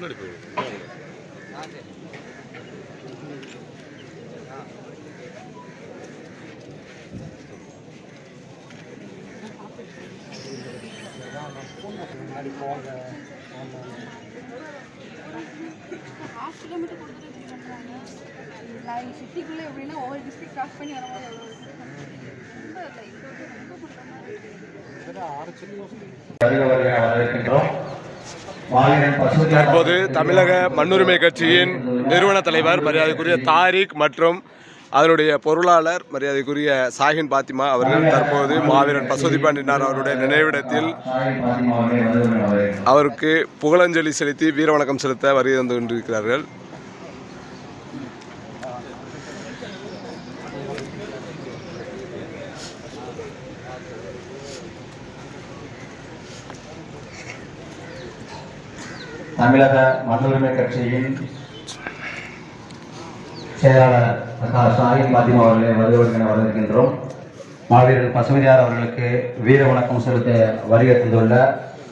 முன்னாடி போய் half kilometre கொடுத்துட்டு இப்படி பண்ணுறாங்க லைன் சிட்டிக்குள்ளே எப்படின்னா ஒவ்வொரு டிஸ்ட்ரிக்ட் கிராஸ் பண்ணி வரும்போது எவ்வளோ ரொம்ப இல்லை ரொம்ப தற்போது தமிழக மண்ணுரிமை கட்சியின் நிறுவன தலைவர் மரியாதைக்குரிய தாரிக் மற்றும் அதனுடைய பொருளாளர் மரியாதைக்குரிய சாஹின் பாத்திமா அவர்கள் தற்போது மாவீரன் பசுதி பாண்டினார் அவருடைய நினைவிடத்தில் அவருக்கு புகழஞ்சலி செலுத்தி வீரவணக்கம் செலுத்த வருகை தந்து கொண்டிருக்கிறார்கள் தமிழக மண்ணுரிமை கட்சியின் செயலாளர் அக்கா ஷாஹின் பாத்திமா அவர்களை வருவதற்கென வரவிருக்கின்றோம் மாவீரர் பசுமதியார் அவர்களுக்கு வீர வணக்கம் செலுத்த வருகை தந்துள்ள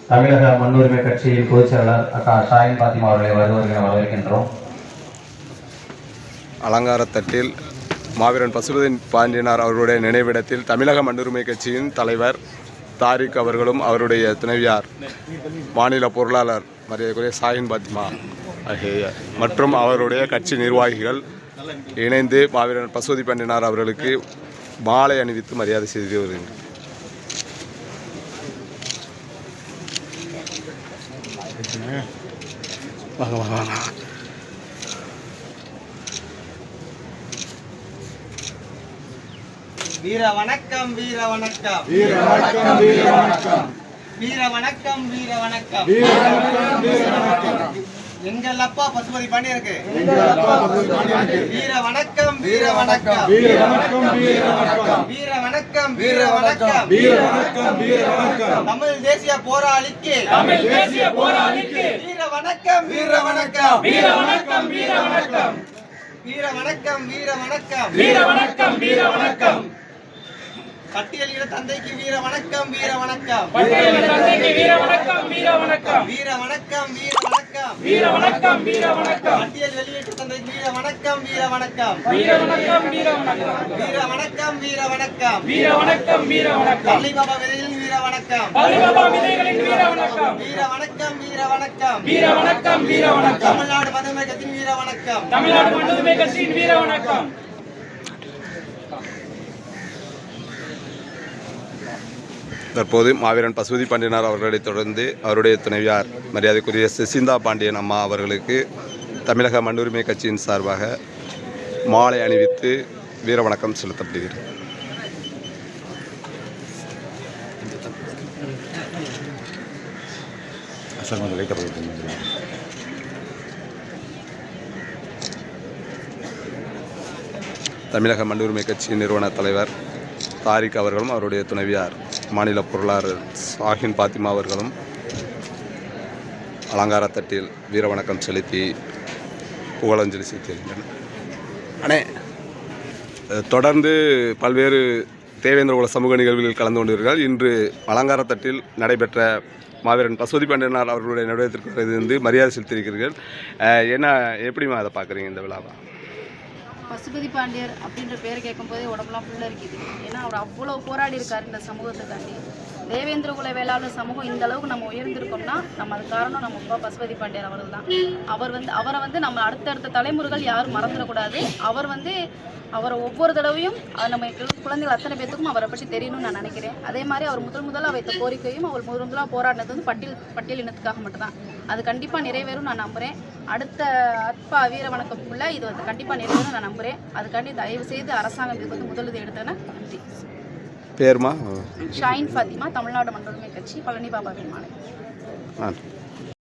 தமிழக மண்ணுரிமை கட்சியின் பொதுச் செயலாளர் அக்கா ஷாஹின் பாத்திமா அவர்களை வருவதற்கென வரவேற்கின்றோம். அலங்காரத்தட்டில் மாவீரன் பசுபதி பாண்டியனார் அவருடைய நினைவிடத்தில் தமிழக மண்ணுரிமை கட்சியின் தலைவர் தாரிக் அவர்களும் அவருடைய துணைவியார் மாநில பொருளாளர் மரியாதைக்குரிய சாஹின் பாத்திமா ஆகிய மற்றும் அவருடைய கட்சி நிர்வாகிகள் இணைந்து மாவீரன் பசுபதி பாண்டியனார் அவர்களுக்கு மாலை அணிவித்து மரியாதை செய்து வருகின்றனர். வாங்க வாங்க வாங்க. வீர வணக்கம் வீர வணக்கம். வீர வணக்கம் வீர வணக்கம். வீர வணக்கம் வீர வணக்கம் வீர வணக்கம் வீர வணக்கம் எங்கள் அப்பா பசுபதி பாண்டியருக்கு வீர வணக்கம் வீர வணக்கம் வீர வணக்கம் வீர வணக்கம் வீர வணக்கம் வீர வணக்கம் வீர வணக்கம் வீர வணக்கம் தமிழ் தேசிய போராளிக்கு தமிழ் தேசிய போராளிக்கு வீர வணக்கம் வீர வணக்கம் வீர வணக்கம் வீர வணக்கம் வீர வணக்கம் வீர வணக்கம் வீர வணக்கம் வீர வணக்கம் பட்டியலிட தந்தைக்கு வீர வணக்கம் வீர வணக்கம் தந்தைக்கு வீர வணக்கம் வீர வணக்கம் வீர வணக்கம் வீர வணக்கம் வீர வணக்கம் வீர வணக்கம் பட்டியல் வெளியீட்டு தந்தைக்கு வீர வணக்கம் வீர வணக்கம் வீர வணக்கம் வீர வணக்கம் வீர வணக்கம் வீர வணக்கம் வீர வணக்கம் வீர வணக்கம் பள்ளி பாபா விதையில் வீர வணக்கம் விதைகளின் வீர வணக்கம் வீர வணக்கம் வீர வணக்கம் வீர வணக்கம் வீர வணக்கம் தமிழ்நாடு மதுமேகத்தின் வீர வணக்கம் தமிழ்நாடு வீர வணக்கம் தற்போது மாவீரன் பசுபதி பாண்டியனார் அவர்களைத் தொடர்ந்து அவருடைய துணைவியார் மரியாதைக்குரிய சசிந்தா பாண்டியன் அம்மா அவர்களுக்கு தமிழக மண்ணுரிமை கட்சியின் சார்பாக மாலை அணிவித்து வீர வணக்கம் செலுத்தப்படுகிறது. தமிழக மண்ணுரிமை கட்சியின் நிறுவன தலைவர் தாரிக் அவர்களும் அவருடைய துணைவியார் மாநில பொருளாளர் சாஹின் பாத்திமா அவர்களும் அலங்காரத்தட்டில் தட்டில் வீரவணக்கம் செலுத்தி புகழஞ்சலி செலுத்தியிருக்கின்றனர் அண்ணே தொடர்ந்து பல்வேறு தேவேந்திர குல சமூக நிகழ்வுகளில் கலந்து கொண்டிருக்கிறார். இன்று அலங்காரத்தட்டில் நடைபெற்ற மாவீரன் பசுபதி பாண்டியனார் அவர்களுடைய நிறுவனத்திற்கு இருந்து மரியாதை செலுத்தியிருக்கிறீர்கள். என்ன எப்படிமா அதை பார்க்குறீங்க இந்த விழாவை? பசுபதி பாண்டியர் அப்படின்ற பேரை கேட்கும்போதே உடம்புலாம் ஃபுல்லாக இருக்குது. ஏன்னா அவர் அவ்வளோ போராடி இருக்கார் இந்த சமூகத்துக்காண்டி தேவேந்திர குல வேளாளர் சமூகம் இந்த அளவுக்கு நம்ம உயர்ந்திருக்கோம்னா நம்ம அது காரணம் நம்ம அப்பா பசுபதி பாண்டியர் அவர்கள் தான். அவர் வந்து அவரை வந்து நம்ம அடுத்தடுத்த தலைமுறைகள் யாரும் மறந்துடக்கூடாது. அவர் வந்து அவரை ஒவ்வொரு தடவையும் அது நம்ம குழந்தைகள் அத்தனை பேத்துக்கும் அவரை பற்றி தெரியணும்னு நான் நினைக்கிறேன். அதே மாதிரி அவர் முதல் முதலாக வைத்த கோரிக்கையும் அவர் முதல் முதலாக போராடினது வந்து பட்டியல் பட்டியல் இனத்துக்காக மட்டும்தான். அது கண்டிப்பாக நிறைவேறும் நான் நம்புகிறேன் அடுத்த அற்பா வீர வணக்கத்துக்குள்ள இது வந்து கண்டிப்பாக நிறைவேறும் நான் நம்புகிறேன் அதுக்காண்டி தயவு செய்து அரசாங்கம் இதுக்கு வந்து முதலுதவி எடுத்தேன்னா நன்றி. பேருமா? ஷாயின் ஃபாத்திமா தமிழ்நாடு மண்டலமை கட்சி பழனி பாபா நன்றி.